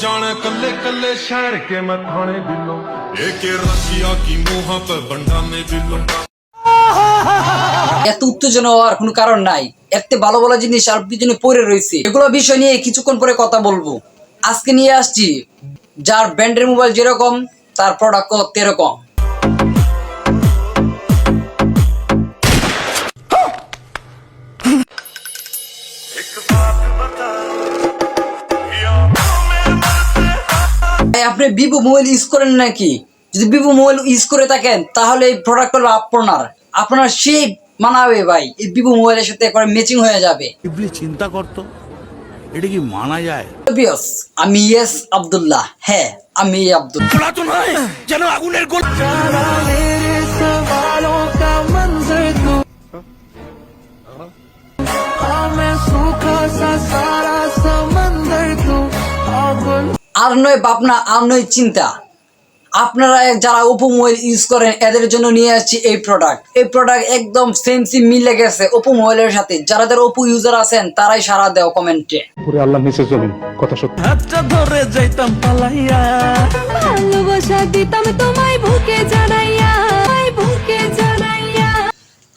जाने कल्ले कल्ले शहर के मैं थाने दिलों एक रसिया की मुहा पे बंडाने दिलों এত উত্তেজনা হওয়ার কোনো কারণ নাই এতে ভালো ভালো জিনিস আর পিছনে পড়ে রয়েছে এগুলো বিষয় নিয়ে কিছুক্ষণ পরে কথা বলবো আজকে নিয়ে আসছি যার ব্র্যান্ডের মোবাইল যেরকম তার প্রোডাক্ট তেরকম আপনি ভিভো মোবাইল ইউজ করেন নাকি? যদি ভিভো মোবাইল ইউজ করে থাকেন তাহলে এই প্রোডাক্ট হলো আপনার। আপনার সেই মানাবে ভাই। এই ভিভো মোবাইলের সাথে একবার ম্যাচিং হয়ে যাবে। ইবলি চিন্তা করতো। এটা কি মানা যায়? বিয়স আমি ইয়েস আব্দুল্লাহ হ্যাঁ আমি আব্দুল্লাহ আব্দুল যেন আগুনের গোল আর নয় ভাবনা আর নয় চিন্তা। আপনারা যারা ওপো মোবাইল ইউজ করেন এদের জন্য নিয়ে আসছি এই প্রোডাক্ট এই প্রোডাক্ট একদম সেম সিম মিলে গেছে ওপো মোবাইলের সাথে। যারা যারা ওপো ইউজার আছেন তারাই সারা দেও কমেন্টে পুরো আল্লাহ নিচে চলুন কথা সত্য। হাতটা ধরে যাইতাম পালাইয়া। ভালোবাসা দিতাম তোমায় ভুকে বুকে জানাইয়া।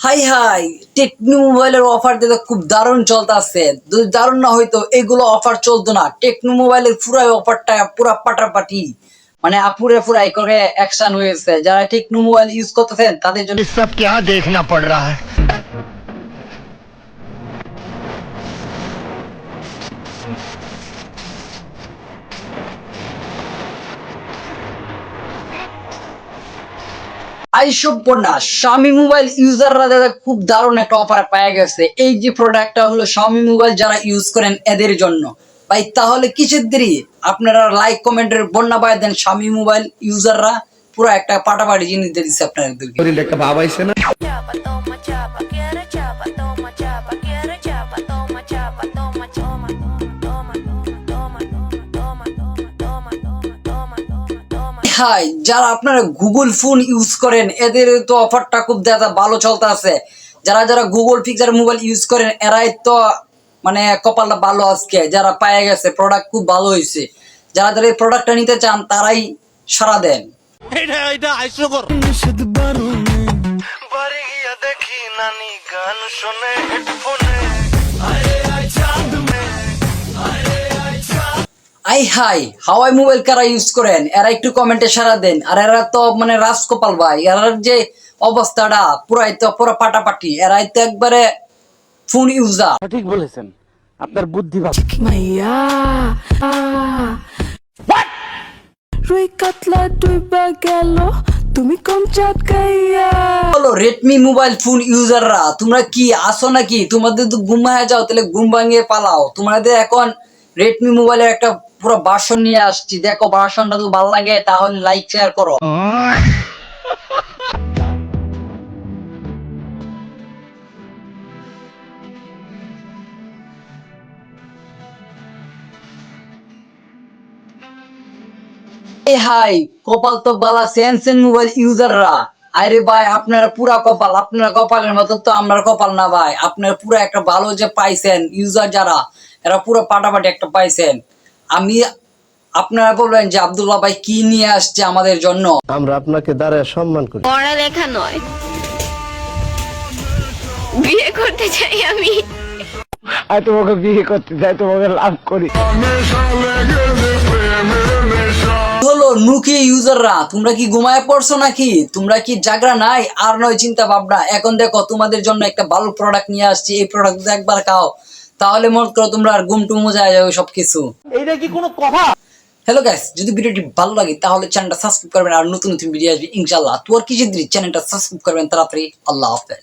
হাই হাই টেকনো মোবাইলের অফার দিতে খুব দারুণ চলতেছে। যদি দারুণ না হইতো, এগুলো অফার চলতো না। টেকনো মোবাইলের পুরো অফারটা পুরো পাটাপাটি। মানে আপুরে পুরাই করে অ্যাকশন হয়েছে। যারা টেকনো মোবাইল ইউজ করতেছেন, তাদের জন্য সব কে দেখনা পড় রহা? হ্যায় है আইসব্যনা স্বামী মোবাইল ইউজাররা দাদা খুব দারুণ একটা অফার পাওয়া গেছে। এই যে প্রোডাক্টটা হলো স্বামী মোবাইল যারা ইউজ করেন এদের জন্য। ভাই তাহলে কিসের দেরি? আপনারা লাইক কমেন্টের বন্যা পায় দেন স্বামী মোবাইল ইউজাররা পুরো একটা পাটাপাটি জিনিস দিয়ে দিচ্ছে chapa, quiere হাই যারা আপনারা গুগল ফোন ইউজ করেন এদের তো অফারটা খুব দেখা ভালো চলতে আছে। যারা যারা গুগল পিকচার মোবাইল ইউজ করেন এরাই তো মানে কপালটা ভালো আজকে। যারা পায়ে গেছে প্রোডাক্ট খুব ভালো হয়েছে যারা যারা এই প্রোডাক্টটা নিতে চান তারাই সারা দেন। এটা এটা হাস্যকর। আই হাই হাওয়াই মোবাইল কারা ইউজ করেন। এরা একটু কমেন্টে সারা দেন। আর এরা তো মানে রাজকপাল ভাই। এরার যে অবস্থাটা পুরাই তো পুরো পাটাপাটি। এরাই তো একবারে ফোন ইউজার ঠিক বলেছেন। আপনার বুদ্ধি মাইয়া। রুই কাতলা ডুইবা গেল তুমি কম চাঁদ গাইয়া? হলো রেডমি মোবাইল ফোন ইউজাররা তোমরা কি আসো নাকি? তোমাদের তো ঘুম হয়ে যাও তাহলে ঘুম ভাঙিয়ে পালাও। তোমাদের এখন রেডমি মোবাইলের একটা পুরো ভার্সন নিয়ে আসছি। দেখো বাসনটা তো ভালো লাগে, তাহলে লাইক শেয়ার করো। এ হাই, কপাল তো বালা স্যামসাং মোবাইল ইউজাররা আরে ভাই, আপনারা পুরা কপাল, আপনারা কপালের মতো তো আমরা কপাল না ভাই। আপনারা পুরো একটা ভালো যে পাইছেন ইউজার যারা, এরা পুরো পাটাপাটি একটা পাইছেন। আমি আপনারা বলবেন যে আব্দুল্লাহ ভাই কি নিয়ে আসছে আমাদের জন্য? আমরা আপনাকে দাঁড়ায় সম্মান করি। পড়ালেখা নয়। বিয়ে করতে চাই আমি। আর তোমাকে বিয়ে করতে চাই তোমাকে লাভ করি। হলো নুকি ইউজাররা তোমরা কি ঘুমায় পড়ছো নাকি? তোমরা কি জাগরা নাই? আর নয় চিন্তা ভাবনা। এখন দেখো তোমাদের জন্য একটা ভালো প্রোডাক্ট নিয়ে আসছি। এই প্রোডাক্ট একবার খাও। তাহলে মনে করো তোমরা আর ঘুম টুম যায় যাবে সবকিছু। এইটা কি কোনো কথা? হ্যালো গাইস যদি ভিডিওটি ভালো লাগে তাহলে চ্যানেলটা সাবস্ক্রাইব করবেন আর নতুন নতুন ভিডিও আসবে ইনশাআল্লাহ। তোর কি যদি চ্যানেলটা সাবস্ক্রাইব করবেন তাড়াতাড়ি আল্লাহ হাফেজ।